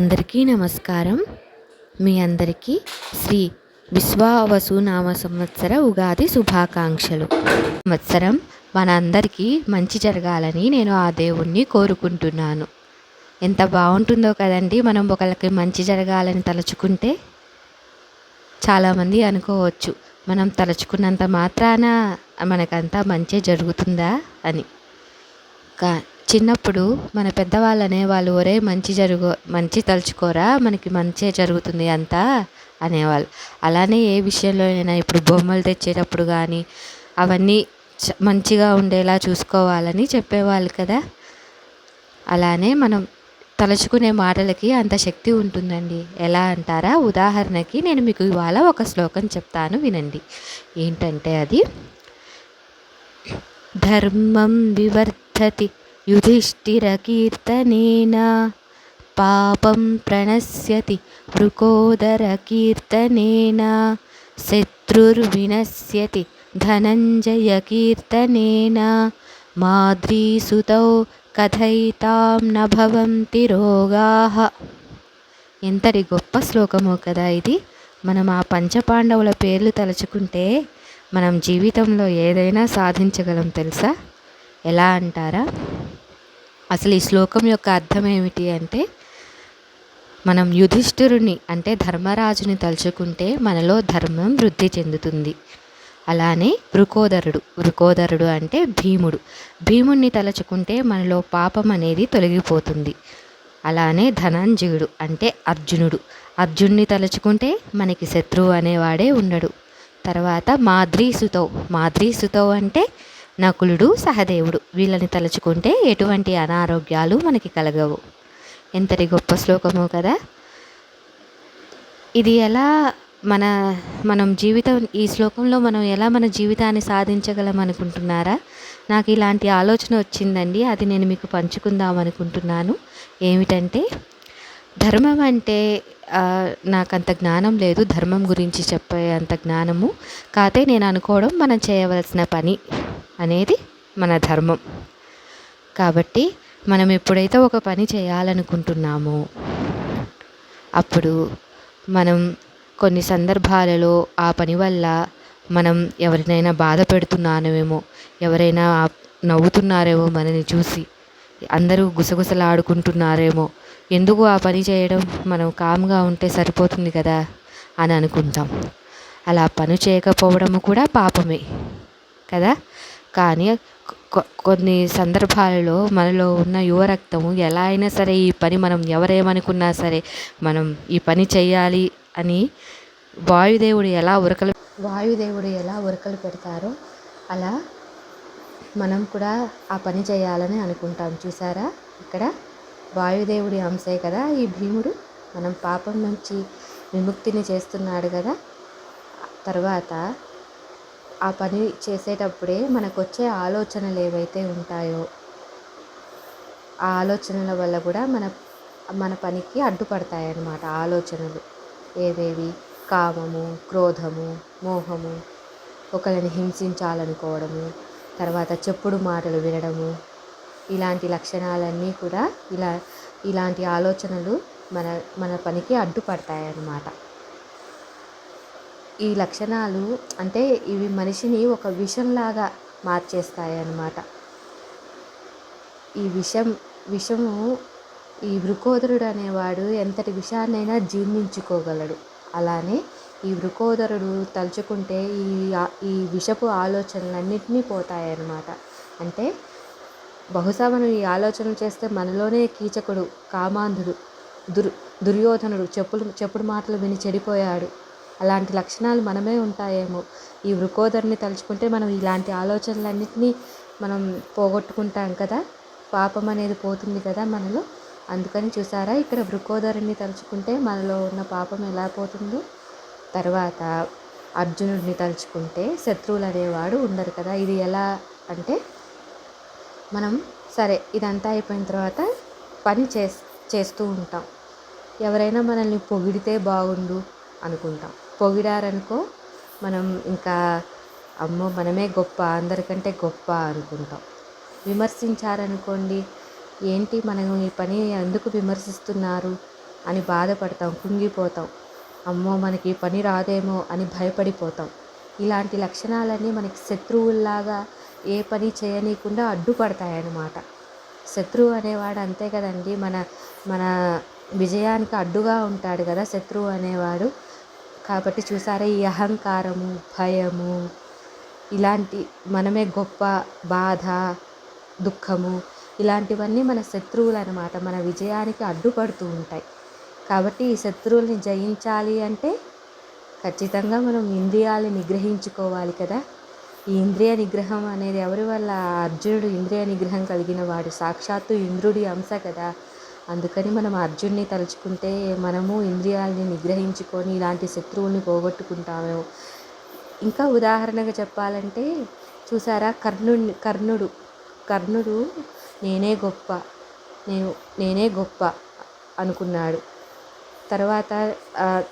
అందరికీ నమస్కారం. మీ అందరికీ శ్రీ విశ్వావసు నామ సంవత్సర ఉగాది శుభాకాంక్షలు. సంవత్సరం మనందరికీ మంచి జరగాలని నేను ఆ దేవుణ్ణి కోరుకుంటున్నాను. ఎంత బాగుంటుందో కదండి మనం ఒకరికి మంచి జరగాలని తలుచుకుంటే? చాలామంది అనుకోవచ్చు మనం తలుచుకున్నంత మాత్రాన మనకంతా మంచి జరుగుతుందా అని. కా చిన్నప్పుడు మన పెద్దవాళ్ళు అనేవాళ్ళు ఒరే మంచి జరుగు మంచి తలుచుకోరా మనకి మంచే జరుగుతుంది అంతా అనేవాళ్ళు. అలానే ఏ విషయంలోనైనా ఇప్పుడు బొమ్మలు తెచ్చేటప్పుడు కానీ అవన్నీ మంచిగా ఉండేలా చూసుకోవాలని చెప్పేవాళ్ళు కదా. అలానే మనం తలుచుకునే మాటలకి అంత శక్తి ఉంటుందండి. ఎలా అంటారా? ఉదాహరణకి నేను మీకు ఇవాళ ఒక శ్లోకం చెప్తాను వినండి. ఏంటంటే అది ధర్మం వివర్ధతి युधिष्ठिरकीर्तनेन पापं प्रणश्यति वृकोदरकीर्तनेन शत्रुर्विनश्यति ధనంజయకీర్తనేన మాద్రీసుతౌ కథయితాం న భవంతి రోగాః ఎంతటి గొప్ప శ్లోకమో కదా ఇది మనం ఆ పంచపాండవుల పేర్లు తలుచుకుంటే మనం జీవితంలో ఏదైనా సాధించగలం తెలుసా ఎలా అంటారా అసలు ఈ శ్లోకం యొక్క అర్థం ఏమిటి అంటే మనం యుధిష్ఠిరుని అంటే ధర్మరాజుని తలుచుకుంటే మనలో ధర్మం వృద్ధి చెందుతుంది. అలానే వృకోదరుడు వృకోదరుడు అంటే భీముడు. భీముణ్ణి తలుచుకుంటే మనలో పాపం అనేది తొలగిపోతుంది. అలానే ధనంజయుడు అంటే అర్జునుడు. అర్జున్ని తలుచుకుంటే మనకి శత్రువు అనేవాడే ఉండడు. తర్వాత మాద్రీసుతో మాద్రీసుతో అంటే నకులుడు సహదేవుడు. వీళ్ళని తలుచుకుంటే ఎటువంటి అనారోగ్యాలు మనకి కలగవు. ఎంతటి గొప్ప శ్లోకమో కదా. ఇది ఎలా మన మనం జీవితం ఈ శ్లోకంలో మనం ఎలా మన జీవితాన్ని సాధించగలం అనుకుంటున్నారా? నాకు ఇలాంటి ఆలోచన వచ్చిందండి. అది నేను మీకు పంచుకుందాం అనుకుంటున్నాను. ఏమిటంటే ధర్మం అంటే నాకు అంత జ్ఞానం లేదు. ధర్మం గురించి చెప్పే అంత జ్ఞానము. కాతే నేను అనుకోవడం మనం చేయవలసిన పని. అనేది మన ధర్మం. కాబట్టి మనం ఎప్పుడైతే ఒక పని చేయాలనుకుంటున్నామో అప్పుడు మనం కొన్ని సందర్భాలలో ఆ పని వల్ల మనం ఎవరినైనా బాధ పెడుతున్నానేమో ఎవరైనా నవ్వుతున్నారేమో మనని చూసి అందరూ గుసగుసలాడుకుంటున్నారేమో ఎందుకు ఆ పని చేయడం మనం కామ్గా ఉంటే సరిపోతుంది కదా అని అనుకుంటాం. అలా పని చేయకపోవడము కూడా పాపమే కదా? కానీ కొన్ని సందర్భాలలో మనలో ఉన్న యువ రక్తము ఎలా అయినా సరే ఈ పని మనం ఎవరేమనుకున్నా సరే మనం ఈ పని చేయాలి అని వాయుదేవుడు ఎలా ఉరకలు వాయుదేవుడు ఎలా ఉరకలు పెడతారో అలా మనం కూడా ఆ పని చేయాలని అనుకుంటాం. చూసారా ఇక్కడ వాయుదేవుడి అంశే కదా. ఈ భీముడు మనం పాపం నుంచి విముక్తిని చేస్తున్నాడు కదా. తర్వాత ఆ పని చేసేటప్పుడే మనకు వచ్చే ఆలోచనలు ఏవైతే ఉంటాయో ఆ ఆలోచనల వల్ల కూడా మన మన పనికి అడ్డుపడతాయి అన్నమాట ఆలోచనలు. ఏవేవి? కామము క్రోధము మోహము ఒకరిని హింసించాలనుకోవడము తర్వాత చెప్పుడు మాటలు వినడము ఇలాంటి లక్షణాలన్నీ కూడా ఇలా ఇలాంటి ఆలోచనలు మన మన పనికి అడ్డుపడతాయి అన్నమాట ఈ లక్షణాలు అంటే ఇవి మనిషిని ఒక విషంలాగా మార్చేస్తాయి అన్నమాట ఈ విషం విషము ఈ వృకోదరుడు అనేవాడు ఎంతటి విషాన్నైనా జీర్ణించుకోగలడు. అలానే ఈ వృకోదరుడు తలుచుకుంటే ఈ ఈ విషపు ఆలోచనలన్నింటినీ పోతాయన్నమాట. అంటే బహుశా మనం ఈ ఆలోచనలు చేస్తే మనలోనే కీచకుడు కామాంధుడు దుర్ దుర్యోధనుడు చెప్పులు చెప్పుడు మాటలు విని చెడిపోయాడు. అలాంటి లక్షణాలు మనమే ఉంటాయేమో. ఈ వృకోదరిని తలుచుకుంటే మనం ఇలాంటి ఆలోచనలన్నింటినీ మనం పోగొట్టుకుంటాం కదా. పాపం అనేది పోతుంది కదా మనలో. అందుకని చూసారా ఇక్కడ వృకోదరిని తలుచుకుంటే మనలో ఉన్న పాపం ఎలా పోతుందో. తర్వాత అర్జునుడిని తలుచుకుంటే శత్రువులు అనేవాడు ఉండరు కదా. ఇది ఎలా అంటే మనం సరే ఇదంతా అయిపోయిన తర్వాత పని చేస్తూ ఉంటాం. ఎవరైనా మనల్ని పొగిడితే బాగుండు అనుకుంటాం. పొగిడారనుకో మనం ఇంకా అమ్మో మనమే గొప్ప అందరికంటే గొప్ప అనుకుంటాం. విమర్శించారనుకోండి ఏంటి మనం ఈ పని ఎందుకు విమర్శిస్తున్నారు? అని బాధపడతాం కుంగిపోతాం. అమ్మో మనకి పని రాదేమో అని భయపడిపోతాం. ఇలాంటి లక్షణాలన్నీ మనకి శత్రువుల్లాగా ఏ పని చేయనీయకుండా అడ్డుపడతాయన్నమాట. శత్రువు అనేవాడు అంతే కదండి మన మన విజయానికి అడ్డుగా ఉంటాడు కదా శత్రువు అనేవాడు. కాబట్టి చూసారా ఈ అహంకారము భయము ఇలాంటి మనమే గొప్ప బాధ దుఃఖము ఇలాంటివన్నీ మన శత్రువులు అనమాట మన విజయానికి అడ్డుపడుతూ ఉంటాయి. కాబట్టి ఈ శత్రువుల్ని జయించాలి అంటే ఖచ్చితంగా మనం ఇంద్రియాలని నిగ్రహించుకోవాలి కదా. ఈ ఇంద్రియ నిగ్రహం అనేది ఎవరి వల్ల? అర్జునుడు ఇంద్రియ నిగ్రహం కలిగిన వాడు సాక్షాత్తు ఇంద్రుడి అంశ కదా. అందుకని మనం అర్జున్ని తలుచుకుంటే మనము ఇంద్రియాలని నిగ్రహించుకొని ఇలాంటి శత్రువుల్ని పోగొట్టుకుంటాము. ఇంకా ఉదాహరణగా చెప్పాలంటే చూసారా? కర్ణుడిని కర్ణుడు కర్ణుడు నేనే గొప్ప నేను నేనే గొప్ప అనుకున్నాడు. తర్వాత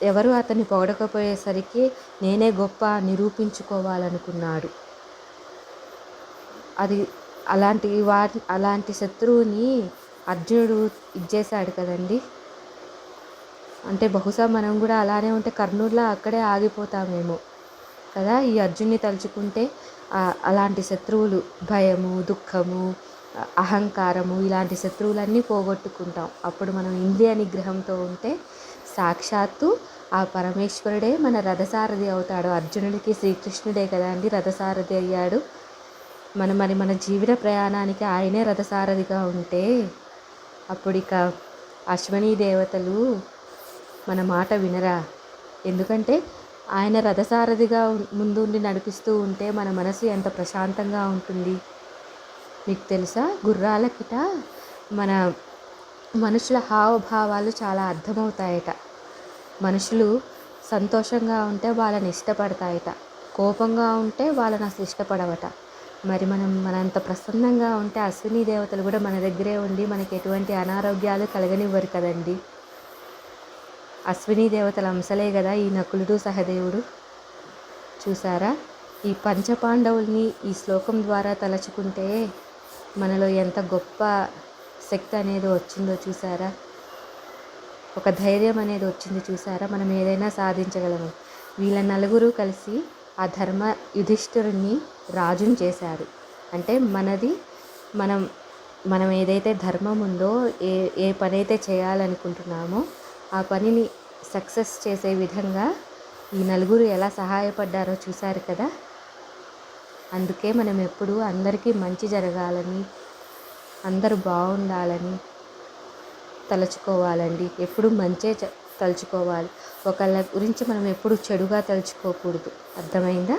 ఎవరు అతన్ని పొగడకపోయేసరికి నేనే గొప్ప నిరూపించుకోవాలనుకున్నాడు. అది అలాంటి వా అలాంటి శత్రువుని అర్జునుడు ఇచ్చేశాడు కదండి. అంటే బహుశా మనం కూడా అలానే ఉంటే కర్నూలులో అక్కడే ఆగిపోతామేమో కదా. ఈ అర్జున్ని తలుచుకుంటే అలాంటి శత్రువులు భయము దుఃఖము అహంకారము ఇలాంటి శత్రువులన్నీ పోగొట్టుకుంటాం. అప్పుడు మనం ఇంద్రియ నిగ్రహంతో ఉంటే సాక్షాత్తు ఆ పరమేశ్వరుడే మన రథసారథి అవుతాడు. అర్జునుడికి శ్రీకృష్ణుడే కదా అండి రథసారథి అయ్యాడు. మన మరి మన జీవిత ప్రయాణానికి ఆయనే రథసారథిగా ఉంటే అప్పుడు ఇక అశ్వనీ దేవతలు మన మాట వినరా? ఎందుకంటే ఆయన రథసారథిగా ముందుండి నడిపిస్తూ ఉంటే మన మనసు ఎంత ప్రశాంతంగా ఉంటుంది. మీకు తెలుసా? గుర్రాలకిట మన మనుషుల హావభావాలు చాలా అర్థమవుతాయట. మనుషులు సంతోషంగా ఉంటే వాళ్ళని ఇష్టపడతాయట. కోపంగా ఉంటే వాళ్ళని అసలు ఇష్టపడవట. మరి మనం మనంత ప్రసన్నంగా ఉంటే అశ్విని దేవతలు కూడా మన దగ్గరే ఉండి మనకి ఎటువంటి అనారోగ్యాలు కలగనివ్వరు కదండి. అశ్విని దేవతల అంశలే కదా ఈ నకులుడు సహదేవుడు. చూసారా? ఈ పంచపాండవుల్ని ఈ శ్లోకం ద్వారా తలచుకుంటే మనలో ఎంత గొప్ప శక్తి అనేది వచ్చిందో చూసారా? ఒక ధైర్యం అనేది వచ్చింది చూసారా? మనం ఏదైనా సాధించగలము. వీళ్ళ నలుగురు కలిసి ఆ ధర్మ యుధిష్ఠిరుని రాజును చేశారు. అంటే మనది మనం మనం ఏదైతే ధర్మం ఉందో ఏ ఏ పని అయితే చేయాలనుకుంటున్నామో ఆ పనిని సక్సెస్ చేసే విధంగా ఈ నలుగురు ఎలా సహాయపడ్డారో చూశారు కదా? అందుకే మనం ఎప్పుడు అందరికీ మంచి జరగాలని అందరూ బాగుండాలని తలుచుకోవాలండి. ఎప్పుడు మంచే తలుచుకోవాలి. ఒకళ్ళ గురించి మనం ఎప్పుడు చెడుగా తలుచుకోకూడదు. అర్థమైందా?